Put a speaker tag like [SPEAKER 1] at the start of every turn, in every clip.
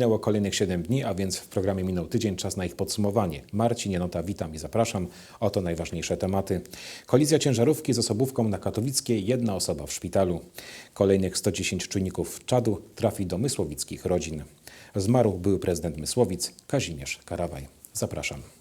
[SPEAKER 1] Minęło kolejnych 7 dni, a więc w programie minął tydzień, czas na ich podsumowanie. Marcin Janota, witam i zapraszam. Oto najważniejsze tematy. Kolizja ciężarówki z osobówką na Katowickiej, jedna osoba w szpitalu. Kolejnych 110 czujników czadu trafi do mysłowickich rodzin. Zmarł były prezydent Mysłowic Kazimierz Karawaj. Zapraszam.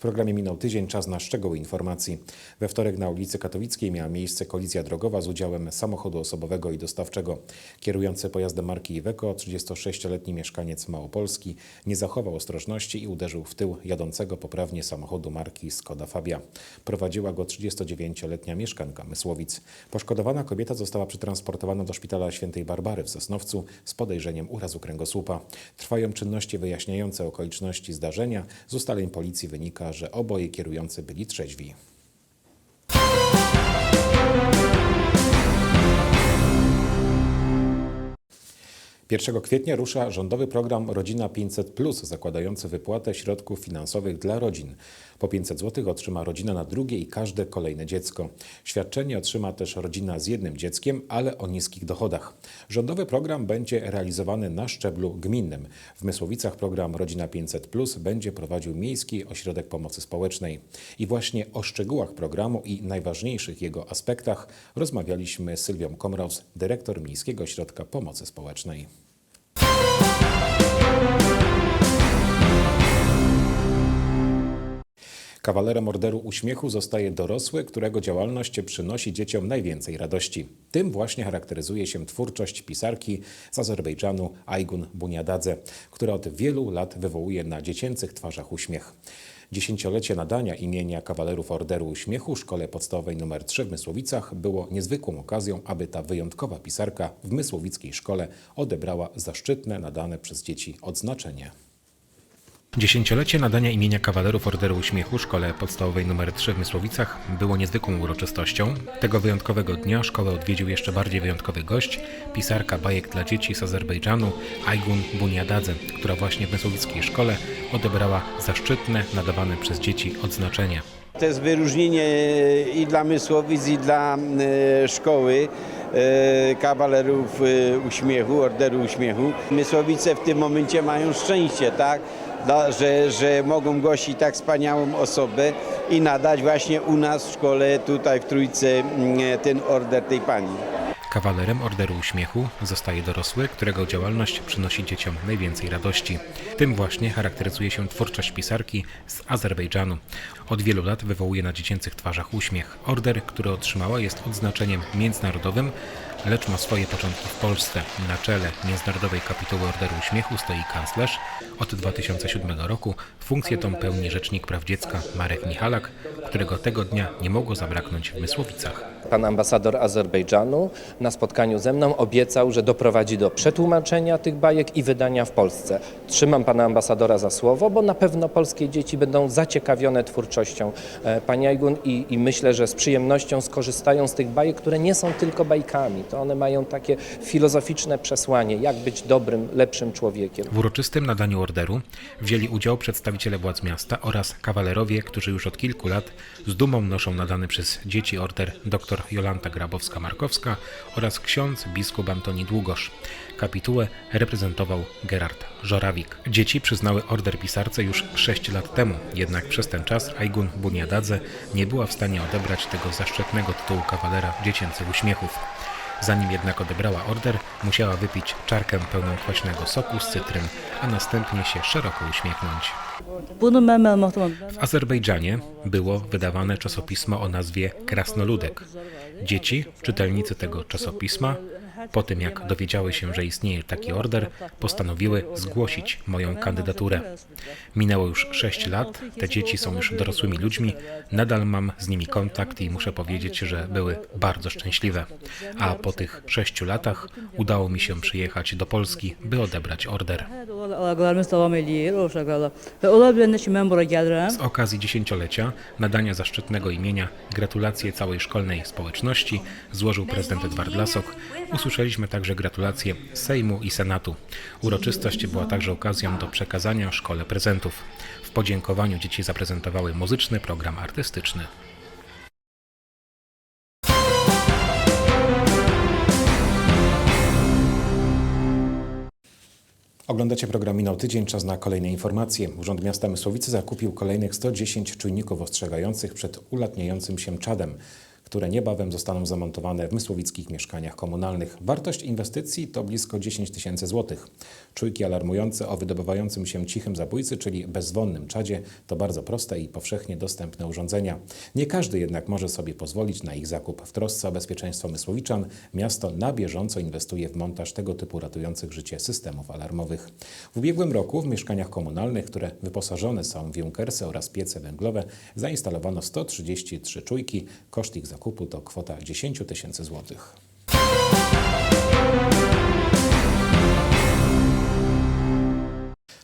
[SPEAKER 1] W programie minął tydzień, czas na szczegóły informacji. We wtorek na ulicy Katowickiej miała miejsce kolizja drogowa z udziałem samochodu osobowego i dostawczego. Kierujący pojazdem marki Iveco, 36-letni mieszkaniec Małopolski, nie zachował ostrożności i uderzył w tył jadącego poprawnie samochodu marki Skoda Fabia. Prowadziła go 39-letnia mieszkanka Mysłowic. Poszkodowana kobieta została przetransportowana do szpitala świętej Barbary w Sosnowcu z podejrzeniem urazu kręgosłupa. Trwają czynności wyjaśniające okoliczności zdarzenia. Z ustaleń policji wynika, że oboje kierujący byli trzeźwi. 1 kwietnia rusza rządowy program Rodzina 500, zakładający wypłatę środków finansowych dla rodzin. Po 500 zł otrzyma rodzina na drugie i każde kolejne dziecko. Świadczenie otrzyma też rodzina z jednym dzieckiem, ale o niskich dochodach. Rządowy program będzie realizowany na szczeblu gminnym. W Mysłowicach program Rodzina 500 będzie prowadził Miejski Ośrodek Pomocy Społecznej. I właśnie o szczegółach programu i najważniejszych jego aspektach rozmawialiśmy z Sylwią Komraus, dyrektor Miejskiego Ośrodka Pomocy Społecznej. Kawalerem Orderu Uśmiechu zostaje dorosły, którego działalność przynosi dzieciom najwięcej radości. Tym właśnie charakteryzuje się twórczość pisarki z Azerbejdżanu Aygun Bunyadadze, która od wielu lat wywołuje na dziecięcych twarzach uśmiech. Dziesięciolecie nadania imienia kawalerów Orderu Uśmiechu Szkole Podstawowej nr 3 w Mysłowicach było niezwykłą okazją, aby ta wyjątkowa pisarka w mysłowickiej szkole odebrała zaszczytne nadane przez dzieci odznaczenie. Dziesięciolecie nadania imienia kawalerów Orderu Uśmiechu Szkole Podstawowej nr 3 w Mysłowicach było niezwykłą uroczystością. Tego wyjątkowego dnia szkołę odwiedził jeszcze bardziej wyjątkowy gość, pisarka bajek dla dzieci z Azerbejdżanu Aygun Bunyadadze, która właśnie w mysłowickiej szkole odebrała zaszczytne nadawane przez dzieci odznaczenie.
[SPEAKER 2] To jest wyróżnienie i dla Mysłowic, i dla e, szkoły e, kawalerów e, uśmiechu, Orderu Uśmiechu. Mysłowice w tym momencie mają szczęście, tak? Że, że mogą gościć tak wspaniałą osobę i nadać właśnie u nas w szkole, tutaj w Trójce, mm, ten order tej pani.
[SPEAKER 1] Kawalerem Orderu Uśmiechu zostaje dorosły, którego działalność przynosi dzieciom najwięcej radości. Tym właśnie charakteryzuje się twórczość pisarki z Azerbejdżanu. Od wielu lat wywołuje na dziecięcych twarzach uśmiech. Order, który otrzymała, jest odznaczeniem międzynarodowym, lecz ma swoje początki w Polsce. Na czele Międzynarodowej Kapituły Orderu Uśmiechu stoi kanclerz. Od 2007 roku funkcję tą pełni Rzecznik Praw Dziecka Marek Michalak, którego tego dnia nie mogło zabraknąć w Mysłowicach.
[SPEAKER 3] Pan ambasador Azerbejdżanu na spotkaniu ze mną obiecał, że doprowadzi do przetłumaczenia tych bajek i wydania w Polsce. Trzymam pana ambasadora za słowo, bo na pewno polskie dzieci będą zaciekawione twórczością e, pani Ajgun i, i myślę, że z przyjemnością skorzystają z tych bajek, które nie są tylko bajkami. To one mają takie filozoficzne przesłanie, jak być dobrym, lepszym człowiekiem.
[SPEAKER 1] W uroczystym nadaniu orderu wzięli udział przedstawiciele władz miasta oraz kawalerowie, którzy już od kilku lat z dumą noszą nadany przez dzieci order dr Jolanta Grabowska-Markowska oraz ksiądz biskup Antoni Długosz. Kapitułę reprezentował Gerard Żorawik. Dzieci przyznały order pisarce już 6 lat temu, jednak przez ten czas Aygun Bunyadadze nie była w stanie odebrać tego zaszczytnego tytułu kawalera dziecięcych uśmiechów. Zanim jednak odebrała order, musiała wypić czarkę pełną kwaśnego soku z cytryn, a następnie się szeroko uśmiechnąć. W Azerbejdżanie było wydawane czasopismo o nazwie Krasnoludek. Dzieci, czytelnicy tego czasopisma, po tym jak dowiedziały się, że istnieje taki order, postanowiły zgłosić moją kandydaturę. Minęło już 6 lat, te dzieci są już dorosłymi ludźmi, nadal mam z nimi kontakt i muszę powiedzieć, że były bardzo szczęśliwe. A po tych 6 latach udało mi się przyjechać do Polski, by odebrać order.
[SPEAKER 4] O ola ki, mən bura.
[SPEAKER 1] Z okazji dziesięciolecia nadania zaszczytnego imienia gratulacje całej szkolnej społeczności złożył prezydent Edward Lasok. Usłyszeliśmy także gratulacje Sejmu i Senatu. Uroczystość była także okazją do przekazania szkole prezentów. W podziękowaniu dzieci zaprezentowały muzyczny program artystyczny. Oglądacie program Minął Tydzień, czas na kolejne informacje. Urząd Miasta Mysłowice zakupił kolejnych 110 czujników ostrzegających przed ulatniającym się czadem, które niebawem zostaną zamontowane w mysłowickich mieszkaniach komunalnych. Wartość inwestycji to blisko 10 tysięcy złotych. Czujki alarmujące o wydobywającym się cichym zabójcy, czyli bezwonnym czadzie, to bardzo proste i powszechnie dostępne urządzenia. Nie każdy jednak może sobie pozwolić na ich zakup. W trosce o bezpieczeństwo mysłowiczan miasto na bieżąco inwestuje w montaż tego typu ratujących życie systemów alarmowych. W ubiegłym roku w mieszkaniach komunalnych, które wyposażone są w junkersy oraz piece węglowe, zainstalowano 133 czujki. Koszt ich zakupu to kwota 10 tysięcy złotych.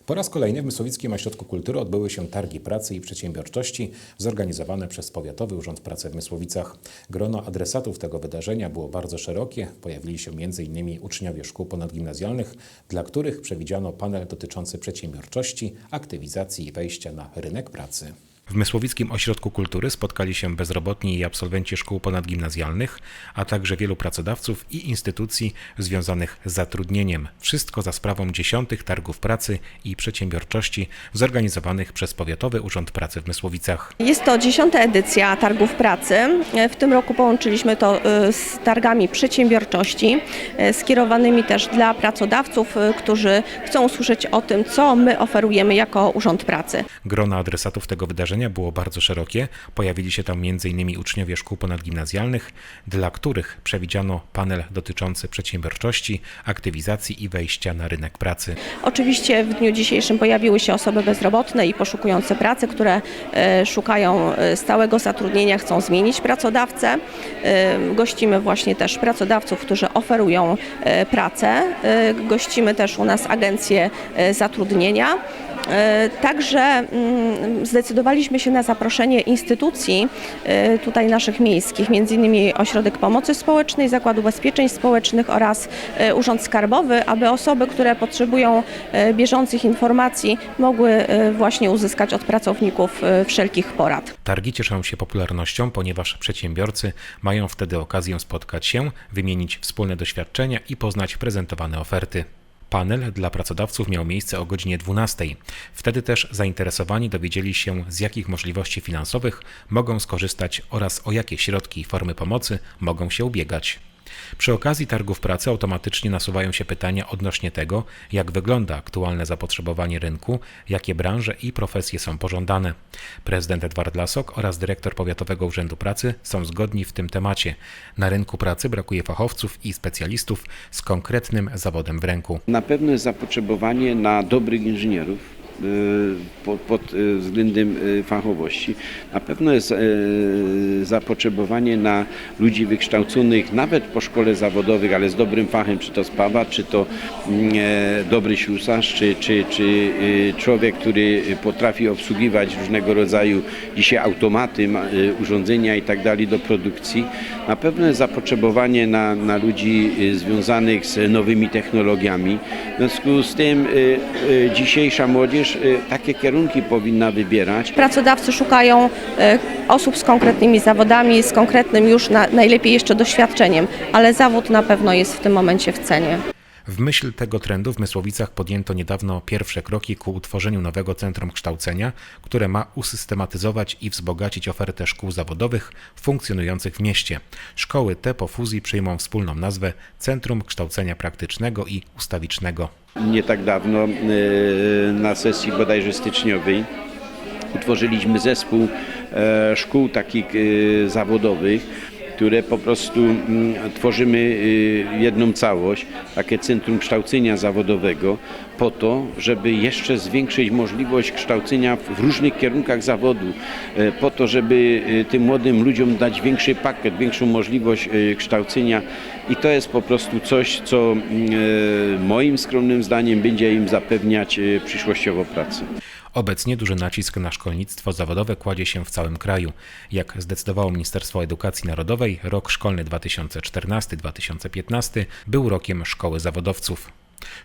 [SPEAKER 1] Po raz kolejny w Mysłowickim Ośrodku Kultury odbyły się targi pracy i przedsiębiorczości zorganizowane przez Powiatowy Urząd Pracy w Mysłowicach. Grono adresatów tego wydarzenia było bardzo szerokie. Pojawili się m.in. uczniowie szkół ponadgimnazjalnych, dla których przewidziano panel dotyczący przedsiębiorczości, aktywizacji i wejścia na rynek pracy. W Mysłowickim Ośrodku Kultury spotkali się bezrobotni i absolwenci szkół ponadgimnazjalnych, a także wielu pracodawców i instytucji związanych z zatrudnieniem. Wszystko za sprawą dziesiątych targów pracy i przedsiębiorczości zorganizowanych przez Powiatowy Urząd Pracy w Mysłowicach.
[SPEAKER 5] Jest to dziesiąta edycja Targów Pracy. W tym roku połączyliśmy to y, z targami przedsiębiorczości, y, skierowanymi też dla pracodawców, y, którzy chcą usłyszeć o tym, co my oferujemy jako Urząd Pracy.
[SPEAKER 1] Grono adresatów tego wydarzenia było bardzo szerokie. Pojawili się tam m.in. uczniowie szkół ponadgimnazjalnych, dla których przewidziano panel dotyczący przedsiębiorczości, aktywizacji i wejścia na rynek pracy.
[SPEAKER 5] Oczywiście w dniu dzisiejszym pojawiły się osoby bezrobotne i poszukujące pracy, które e, szukają e, stałego zatrudnienia, chcą zmienić pracodawcę. E, Gościmy właśnie też pracodawców, którzy oferują pracę. Gościmy też u nas agencje zatrudnienia. E, Także mm, zdecydowaliśmy się na zaproszenie instytucji e, tutaj naszych miejskich, innymi Ośrodek Pomocy Społecznej, Zakładu Ubezpieczeń Społecznych oraz e, Urząd Skarbowy, aby osoby, które potrzebują bieżących informacji, mogły właśnie uzyskać od pracowników wszelkich porad.
[SPEAKER 1] Targi cieszą się popularnością, ponieważ przedsiębiorcy mają wtedy okazję spotkać się, wymienić wspólne doświadczenia i poznać prezentowane oferty. Panel dla pracodawców miał miejsce o godzinie 12. Wtedy też zainteresowani dowiedzieli się, z jakich możliwości finansowych mogą skorzystać oraz o jakie środki i formy pomocy mogą się ubiegać. Przy okazji targów pracy automatycznie nasuwają się pytania odnośnie tego, jak wygląda aktualne zapotrzebowanie rynku, jakie branże i profesje są pożądane. Prezydent Edward Lasok oraz dyrektor Powiatowego Urzędu Pracy są zgodni w tym temacie. Na rynku pracy brakuje fachowców i specjalistów z konkretnym zawodem w ręku.
[SPEAKER 2] Na pewno jest zapotrzebowanie na dobrych inżynierów pod, pod y, względem y, fachowości. Na pewno jest y, zapotrzebowanie na ludzi wykształconych nawet po szkole zawodowych, ale z dobrym fachem, czy to spawa, czy to mm, e, dobry ślusarz, czy, czy, czy y, człowiek, który potrafi obsługiwać różnego rodzaju dzisiaj automaty, ma- y, urządzenia i tak dalej do produkcji. Na pewno jest zapotrzebowanie na, na ludzi y, związanych z nowymi technologiami. W związku z tym y, y, dzisiejsza młodzież y, takie kierunki powinna wybierać.
[SPEAKER 5] Pracodawcy szukają e, osób z konkretnymi zawodami, z konkretnym już na, najlepiej jeszcze doświadczeniem, ale zawód na pewno jest w tym momencie w cenie.
[SPEAKER 1] W myśl tego trendu w Mysłowicach podjęto niedawno pierwsze kroki ku utworzeniu nowego centrum kształcenia, które ma usystematyzować i wzbogacić ofertę szkół zawodowych funkcjonujących w mieście. Szkoły te po fuzji przyjmą wspólną nazwę Centrum Kształcenia Praktycznego i Ustawicznego.
[SPEAKER 2] Nie tak dawno y, na sesji bodajże styczniowej utworzyliśmy zespół e, szkół takich e, zawodowych, które po prostu mm, tworzymy y, jedną całość, takie centrum kształcenia zawodowego, po to, żeby jeszcze zwiększyć możliwość kształcenia w różnych kierunkach zawodu, e, po to, żeby y, tym młodym ludziom dać większy pakiet, większą możliwość y, kształcenia i to jest po prostu coś, co moim skromnym zdaniem będzie im zapewniać przyszłościowo pracę.
[SPEAKER 1] Obecnie duży nacisk na szkolnictwo zawodowe kładzie się w całym kraju. Jak zdecydowało Ministerstwo Edukacji Narodowej, rok szkolny 2014-2015 był rokiem szkoły zawodowców.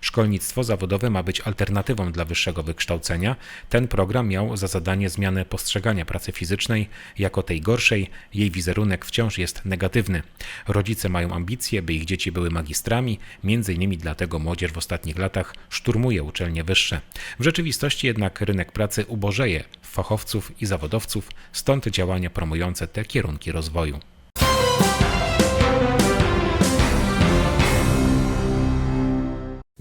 [SPEAKER 1] Szkolnictwo zawodowe ma być alternatywą dla wyższego wykształcenia. Ten program miał za zadanie zmianę postrzegania pracy fizycznej jako tej gorszej. Jej wizerunek wciąż jest negatywny. Rodzice mają ambicje, by ich dzieci były magistrami, między innymi dlatego młodzież w ostatnich latach szturmuje uczelnie wyższe. W rzeczywistości jednak rynek pracy ubożeje fachowców i zawodowców, stąd działania promujące te kierunki rozwoju.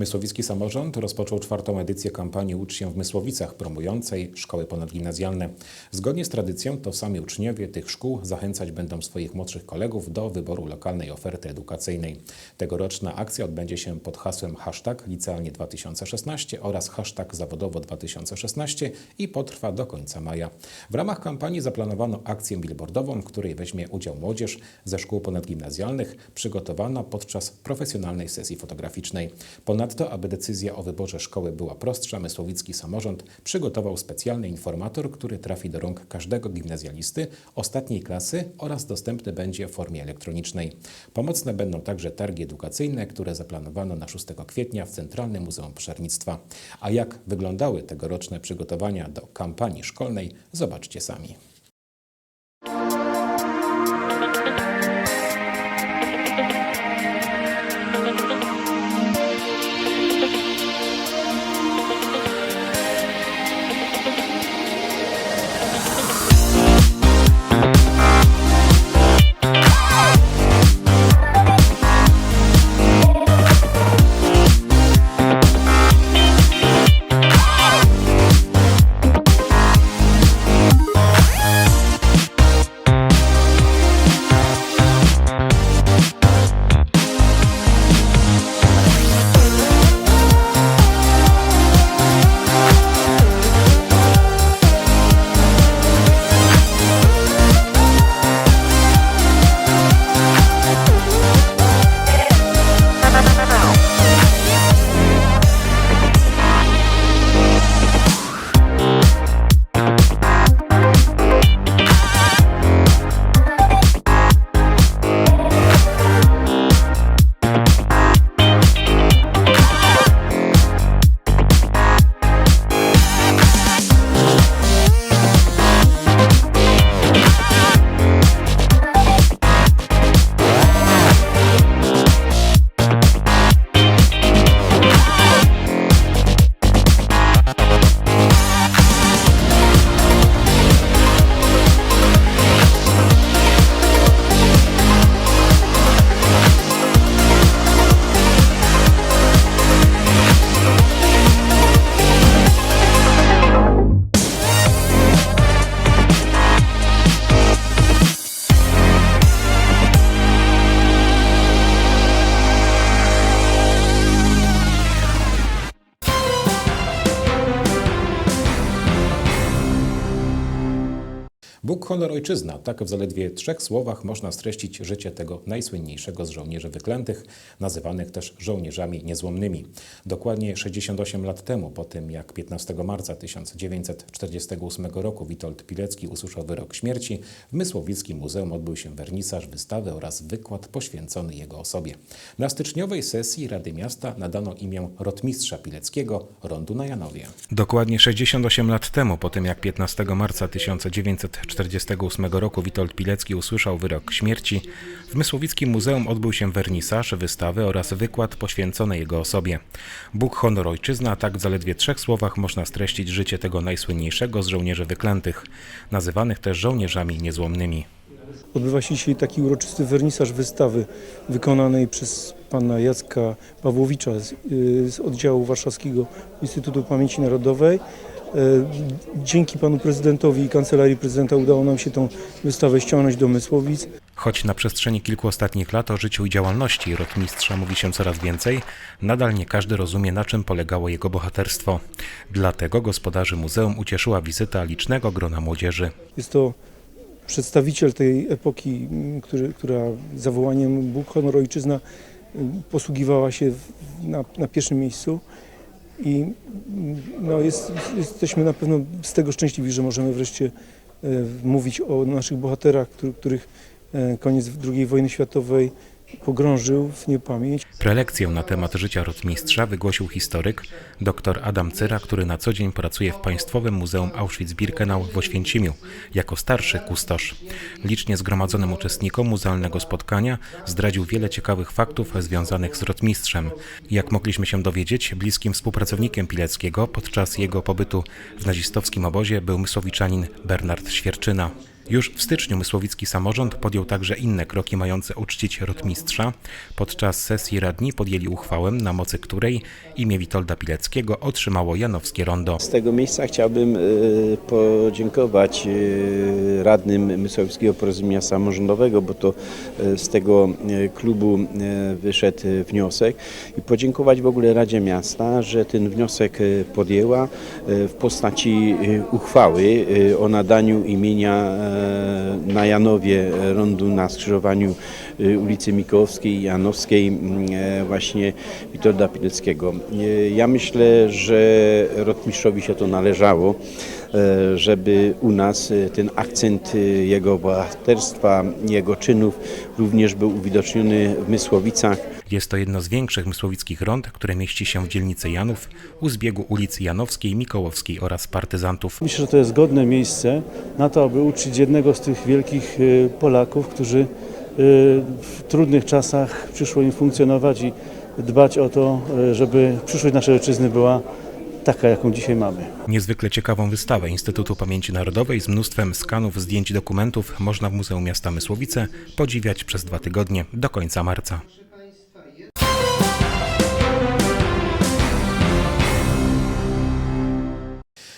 [SPEAKER 1] Mysłowicki Samorząd rozpoczął czwartą edycję kampanii Ucz się w Mysłowicach promującej szkoły ponadgimnazjalne. Zgodnie z tradycją to sami uczniowie tych szkół zachęcać będą swoich młodszych kolegów do wyboru lokalnej oferty edukacyjnej. Tegoroczna akcja odbędzie się pod hasłem hashtag licealnie 2016 oraz hashtag zawodowo 2016 i potrwa do końca maja. W ramach kampanii zaplanowano akcję billboardową, w której weźmie udział młodzież ze szkół ponadgimnazjalnych przygotowana podczas profesjonalnej sesji fotograficznej. Ponadto, aby decyzja o wyborze szkoły była prostsza, Mysłowicki Samorząd przygotował specjalny informator, który trafi do rąk każdego gimnazjalisty ostatniej klasy oraz dostępny będzie w formie elektronicznej. Pomocne będą także targi edukacyjne, które zaplanowano na 6 kwietnia w Centralnym Muzeum Pożarnictwa. A jak wyglądały tegoroczne przygotowania do kampanii szkolnej, zobaczcie sami. Bóg, honor, ojczyzna. Tak w zaledwie trzech słowach można streścić życie tego najsłynniejszego z żołnierzy wyklętych, nazywanych też żołnierzami niezłomnymi. Dokładnie 68 lat temu, po tym jak 15 marca 1948 roku Witold Pilecki usłyszał wyrok śmierci, w Mysłowickim Muzeum odbył się wernisaż wystawy oraz wykład poświęcony jego osobie. Na styczniowej sesji Rady Miasta nadano imię rotmistrza Pileckiego rondu na Janowie. Dokładnie 68 lat temu, po tym jak 15 marca 1948 roku Witold Pilecki usłyszał wyrok śmierci, w Mysłowickim Muzeum odbył się wernisaż wystawy oraz wykład poświęcony jego osobie. Bóg, honor, ojczyzna, tak w zaledwie trzech słowach można streścić życie tego najsłynniejszego z żołnierzy wyklętych, nazywanych też żołnierzami niezłomnymi.
[SPEAKER 6] Odbywa się dzisiaj taki uroczysty wernisaż wystawy wykonanej przez pana Jacka Pawłowicza z, y, z oddziału Warszawskiego Instytutu Pamięci Narodowej. E, Dzięki panu prezydentowi i kancelarii prezydenta udało nam się tą wystawę ściągnąć do Mysłowic.
[SPEAKER 1] Choć na przestrzeni kilku ostatnich lat o życiu i działalności rotmistrza mówi się coraz więcej, nadal nie każdy rozumie, na czym polegało jego bohaterstwo. Dlatego gospodarzy muzeum ucieszyła wizyta licznego grona młodzieży.
[SPEAKER 6] Jest to przedstawiciel tej epoki, m, który, która zawołaniem Bóg, honor, ojczyzna m, posługiwała się na, na pierwszym miejscu. I no, jest, jesteśmy na pewno z tego szczęśliwi, że możemy wreszcie e, mówić o naszych bohaterach, których e, koniec II wojny światowej pogrążył w niepamięć.
[SPEAKER 1] Prelekcję na temat życia rotmistrza wygłosił historyk dr Adam Cyra, który na co dzień pracuje w Państwowym Muzeum Auschwitz-Birkenau w Oświęcimiu jako starszy kustosz. Licznie zgromadzonym uczestnikom muzealnego spotkania zdradził wiele ciekawych faktów związanych z rotmistrzem. Jak mogliśmy się dowiedzieć, bliskim współpracownikiem Pileckiego podczas jego pobytu w nazistowskim obozie był mysłowiczanin Bernard Świerczyna. Już w styczniu Mysłowicki Samorząd podjął także inne kroki mające uczcić rotmistrza. Podczas sesji radni podjęli uchwałę, na mocy której imię Witolda Pileckiego otrzymało Janowskie Rondo.
[SPEAKER 2] Z tego miejsca chciałbym e, podziękować e, radnym Mysłowickiego Porozumienia Samorządowego, bo to e, z tego klubu wyszedł wniosek i podziękować w ogóle Radzie Miasta, że ten wniosek podjęła w postaci uchwały o nadaniu imienia na Janowie e, rondu na skrzyżowaniu e, ulicy Mikołowskiej i Janowskiej e, właśnie Witolda Pileckiego. E, Ja myślę, że rotmistrzowi się to należało, e, żeby u nas e, ten akcent e, jego bohaterstwa, jego czynów również był uwidoczniony w Mysłowicach.
[SPEAKER 1] Jest to jedno z większych mysłowickich rond, które mieści się w dzielnicy Janów, u zbiegu ulic Janowskiej, Mikołowskiej oraz Partyzantów.
[SPEAKER 7] Myślę, że to jest godne miejsce na to, aby uczyć jednego z tych wielkich y, Polaków, którzy y, w trudnych czasach przyszło im funkcjonować i dbać o to, y, żeby przyszłość naszej ojczyzny była taka, jaką dzisiaj mamy.
[SPEAKER 1] Niezwykle ciekawą wystawę Instytutu Pamięci Narodowej z mnóstwem skanów, zdjęć dokumentów można w Muzeum Miasta Mysłowice podziwiać przez dwa tygodnie do końca marca.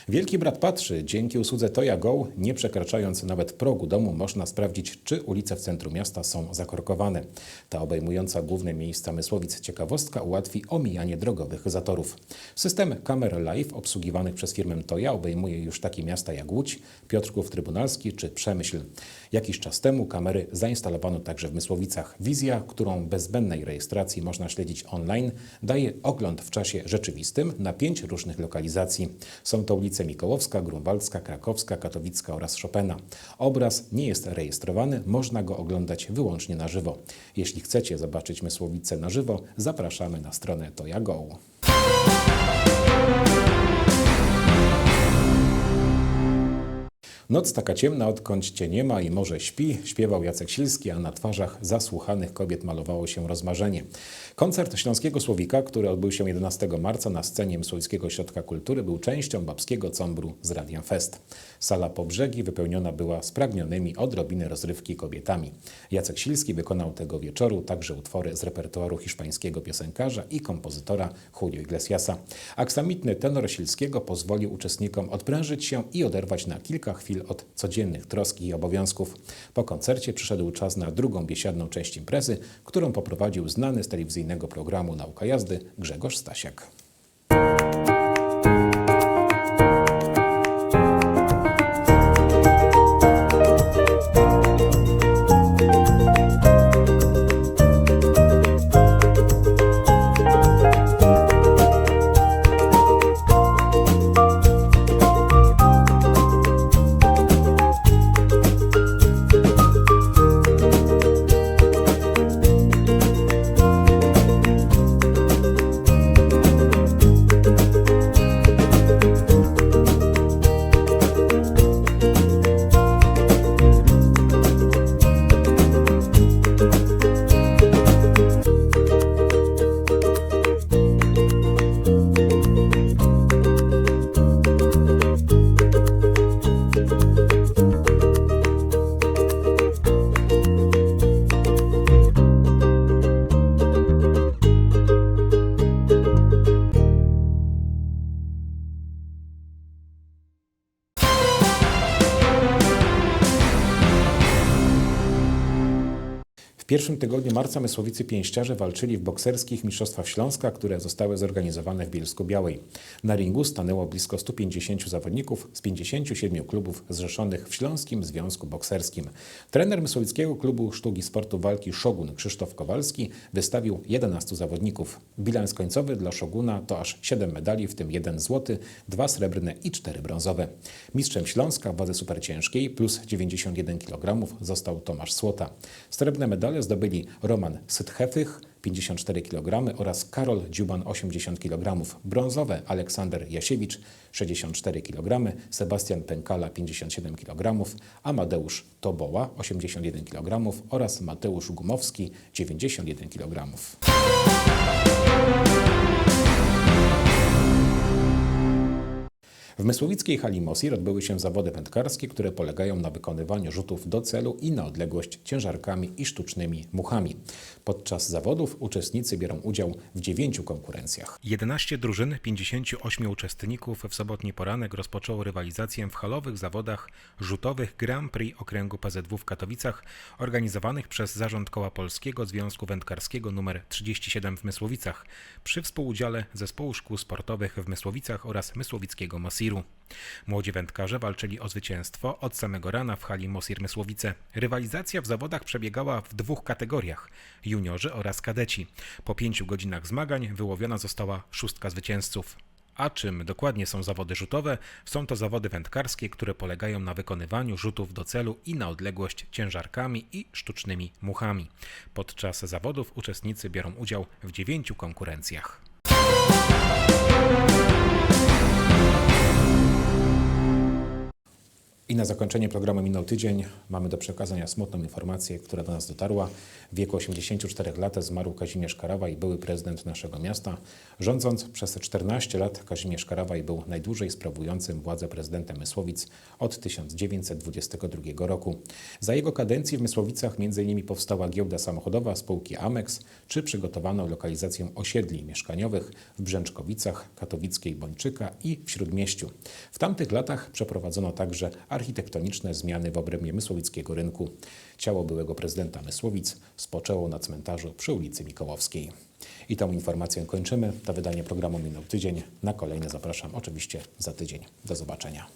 [SPEAKER 1] Wielki Brat patrzy, dzięki usłudze Toya Go, nie przekraczając nawet progu domu, można sprawdzić, czy ulice w centrum miasta są zakorkowane. Ta obejmująca główne miejsca Mysłowic ciekawostka ułatwi omijanie drogowych zatorów. System kamer live obsługiwanych przez firmę Toya obejmuje już takie miasta jak Łódź, Piotrków Trybunalski czy Przemyśl. Jakiś czas temu kamery zainstalowano także w Mysłowicach. Wizja, którą bez zbędnej rejestracji można śledzić online, daje ogląd w czasie rzeczywistym na pięć różnych lokalizacji. Są to ulice Mikołowska, Grunwaldzka, Krakowska, Katowicka oraz Chopina. Obraz nie jest rejestrowany, można go oglądać wyłącznie na żywo. Jeśli chcecie zobaczyć Mysłowice na żywo, zapraszamy na stronę Toyago. Noc taka ciemna, odkąd cię nie ma i może śpi, śpiewał Jacek Silski, a na twarzach zasłuchanych kobiet malowało się rozmarzenie. Koncert Śląskiego Słowika, który odbył się 11 marca na scenie Mysłowickiego Ośrodka Kultury, był częścią babskiego combru z Radiem Fest. Sala po brzegi wypełniona była spragnionymi odrobiny rozrywki kobietami. Jacek Silski wykonał tego wieczoru także utwory z repertuaru hiszpańskiego piosenkarza i kompozytora Julio Iglesiasa. Aksamitny tenor Silskiego pozwolił uczestnikom odprężyć się i oderwać na kilka chwil od codziennych troski i obowiązków. Po koncercie przyszedł czas na drugą biesiadną część imprezy, którą poprowadził znany z programu Nauka Jazdy Grzegorz Stasiak. Pierwszym tygodniu marca Mysłowicy Pięściarze walczyli w bokserskich Mistrzostwach Śląska, które zostały zorganizowane w Bielsku-Białej. Na ringu stanęło blisko 150 zawodników z 57 klubów zrzeszonych w Śląskim Związku Bokserskim. Trener Mysłowickiego Klubu Sztuki Sportu Walki Szogun Krzysztof Kowalski wystawił 11 zawodników. Bilans końcowy dla Szoguna to aż 7 medali, w tym 1 złoty, 2 srebrne i 4 brązowe. Mistrzem Śląska w wadze superciężkiej plus 91 kg został Tomasz Słota. Srebrne medale zdobyli Roman Sythefych 54 kg oraz Karol Dziuban 80 kg. Brązowe Aleksander Jasiewicz 64 kg, Sebastian Pękala 57 kg, Amadeusz Toboła 81 kg oraz Mateusz Gumowski 91 kg. W Mysłowickiej hali Mosir odbyły się zawody wędkarskie, które polegają na wykonywaniu rzutów do celu i na odległość ciężarkami i sztucznymi muchami. Podczas zawodów uczestnicy biorą udział w dziewięciu konkurencjach.
[SPEAKER 8] 11 drużyn, 58 uczestników w sobotni poranek rozpoczęło rywalizację w halowych zawodach rzutowych Grand Prix Okręgu PZW w Katowicach, organizowanych przez Zarząd Koła Polskiego Związku Wędkarskiego nr 37 w Mysłowicach, przy współudziale Zespołu Szkół Sportowych w Mysłowicach oraz Mysłowickiego Mosiru. Młodzi wędkarze walczyli o zwycięstwo od samego rana w hali Mosir Mysłowice. Rywalizacja w zawodach przebiegała w dwóch kategoriach juniorzy oraz kadeci. Po pięciu godzinach zmagań wyłowiona została szóstka zwycięzców. A czym dokładnie są zawody rzutowe? Są to zawody wędkarskie, które polegają na wykonywaniu rzutów do celu i na odległość ciężarkami i sztucznymi muchami. Podczas zawodów uczestnicy biorą udział w dziewięciu konkurencjach.
[SPEAKER 1] I na zakończenie programu minął tydzień. Mamy do przekazania smutną informację, która do nas dotarła. W wieku 84 lat zmarł Kazimierz Karawaj, były prezydent naszego miasta. Rządząc przez 14 lat, Kazimierz Karawaj był najdłużej sprawującym władzę prezydentem Mysłowic od 1922 roku. Za jego kadencji w Mysłowicach m.in. powstała giełda samochodowa spółki Amex, czy przygotowano lokalizację osiedli mieszkaniowych w Brzęczkowicach, Katowickiej Bończyka i w Śródmieściu. W tamtych latach przeprowadzono także architektoniczne zmiany w obrębie Mysłowickiego rynku. Ciało byłego prezydenta Mysłowic spoczęło na cmentarzu przy ulicy Mikołowskiej. I tą informacją kończymy. To wydanie programu minął tydzień. Na kolejne zapraszam oczywiście za tydzień. Do zobaczenia.